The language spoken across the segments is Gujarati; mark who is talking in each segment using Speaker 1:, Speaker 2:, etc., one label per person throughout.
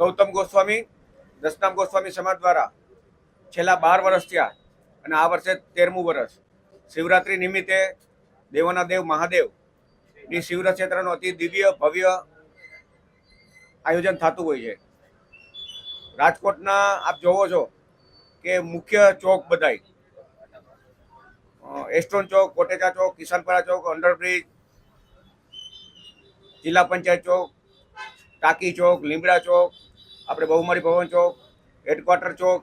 Speaker 1: ગૌતમ ગોસ્વામી, દસનામ ગોસ્વામી સમાજ દ્વારા છેલ્લા બાર વર્ષ થયા અને આ વર્ષે તેરમું વર્ષ. શિવરાત્રિ નિમિત્તે દેવોના દેવ મહાદેવની શિવરથયાત્રાનું અતિ દિવ્ય, ભવ્ય આયોજન થતું હોય છે. રાજકોટના આપ જોવો છો કે મુખ્ય ચોક બધાય. એસ્ટોન ચોક, કોટેચા ચોક કિસાનપરા ચોક, અંડરબ્રિજ, જિલ્લા પંચાયત ચોક, ટાંકી ચોક, લીમડા ચોક આપણે બહુમારી ભવન ચોક હેડક્વાર્ટર ચોક,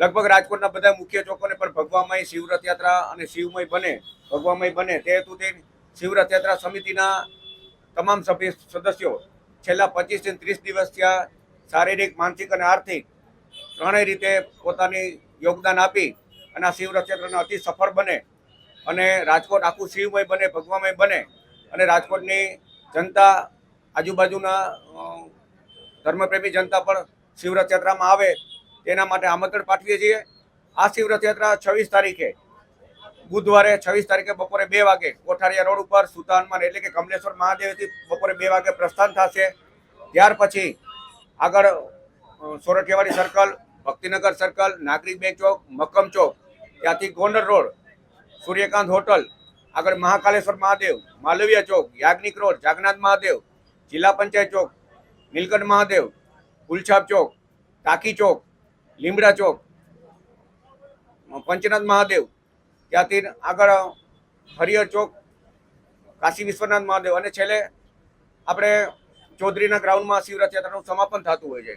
Speaker 1: લગભગ રાજકોટના બધા મુખ્ય ચોકોને પણ ભગવામય શિવ રથયાત્રા અને શિવમય બને ભગવામય બને. તે હેતુથી શિવ રથયાત્રા સમિતિના તમામ સભ્ય સદસ્યો છેલ્લા પચીસથી ત્રીસ દિવસ થયા શારીરિક, માનસિક અને આર્થિક ત્રણેય રીતે પોતાની યોગદાન આપી અને આ શિવ રથયાત્રાને અતિ સફળ બને અને રાજકોટ આખું શિવમય બને ભગવામય બને અને રાજકોટની જનતા આજુબાજુના ધર્મપ્રેમી જનતા પણ શિવરથયાત્રામાં આવે, તેના માટે આમંત્રણ પાઠવીએ છીએ. આ શિવ રથયાત્રા છવ્વીસ તારીખે, બુધવારે છવ્વીસ તારીખે બપોરે બે વાગે, કોઠારિયા રોડ ઉપર સુતાનમાં એટલે કે કમલેશ્વર મહાદેવથી બપોરે બે વાગે પ્રસ્થાન થશે. ત્યાર પછી આગળ Sorathiyawadi circle, Bhaktinagar circle, Nagarik bank Chowk, Makkam Chowk, ત્યાંથી ગોંડલ રોડ, સૂર્યકાંત હોટલ, આગળ મહાકાલેશ્વર મહાદેવ, માલવીય ચોક, યાજ્ઞિક રોડ, જાગનાથ મહાદેવ, જિલ્લા પંચાયત ચોક નીલકંઠ મહાદેવ ગુલછાપ ચોક, ટાંકી ચોક, લીમડા ચોક, પંચનાથ મહાદેવ, ત્યાંથી આગળ હરિહર ચોક, કાશી વિશ્વનાથ મહાદેવ અને છેલ્લે આપણે ચૌધરીના ગ્રાઉન્ડમાં શિવ રથયાત્રાનું સમાપન થતું હોય છે.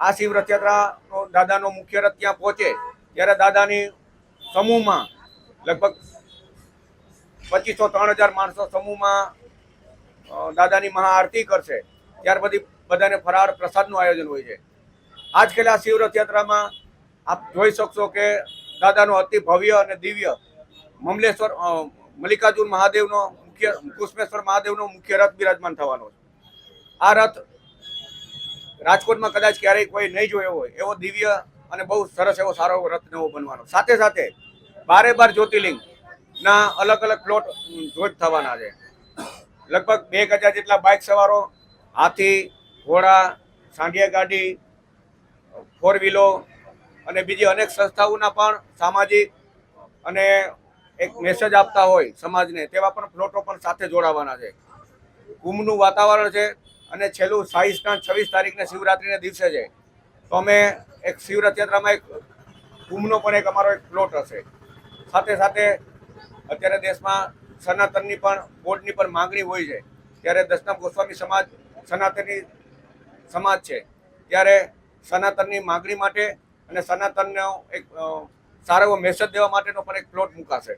Speaker 1: આ શિવ રથયાત્રાનો દાદાનો મુખ્ય રથ ત્યાં પહોંચે ત્યારે દાદાની સમૂહમાં લગભગ પચીસો ત્રણ હજાર માણસો સમૂહમાં દાદાની મહાઆરતી કરશે. ત્યાર પછી બધાને ફરાળ પ્રસાદનું આયોજન હોય છે. આજ ખેલા શિવ રથયાત્રામાં આપ જોઈ શકશો કે દાદાનો અતિ ભવ્ય અને દિવ્ય મમલેશ્વર મલ્લિકાર્જુન મહાદેવનો મુખ્ય કુષ્મેશ્વર મહાદેવનો મુખ્ય રથ બિરાજમાન થવાનો છે. આ રથ રાજકોટમાં કદાચ ક્યારેય કોઈ નહીં જોયો હોય, એવો દિવ્ય અને બહુ સરસ એવો સારો એવો રથ નવો બનવાનો. સાથે સાથે બારે બાર જ્યોતિર્લિંગ ના અલગ અલગ પ્લોટ જોત થવાના છે. લગભગ બે હજાર જેટલા બાઇક સવારો હાથી ઘોડા, સાંઢિયા ગાડી, ફોર વ્હીલો અને બીજી અનેક સંસ્થાઓના પણ સામાજિક અને એક મેસેજ આપતા હોય સમાજને, તેવા પણ પ્લોટો પણ સાથે જોડાવાના છે. કુંભનું વાતાવરણ છે અને છેલ્લું સાઈ સ્નાન છવ્વીસ તારીખને શિવરાત્રિના દિવસે છે. તો અમે એક શિવ રથયાત્રામાં એક કુંભનો પણ એક અમારો એક પ્લોટ હશે. સાથે સાથે અત્યારે દેશમાં સનાતનની પણ બોર્ડની પણ માંગણી હોય છે. ત્યારે દસનામ ગોસ્વામી સમાજ સનાતની સમાજ છે. ત્યારે સનાતનની માગણી માટે અને સનાતનનો એક સારો એવો મેસેજ દેવા માટેનો પણ એક પ્લોટ મુકાશે.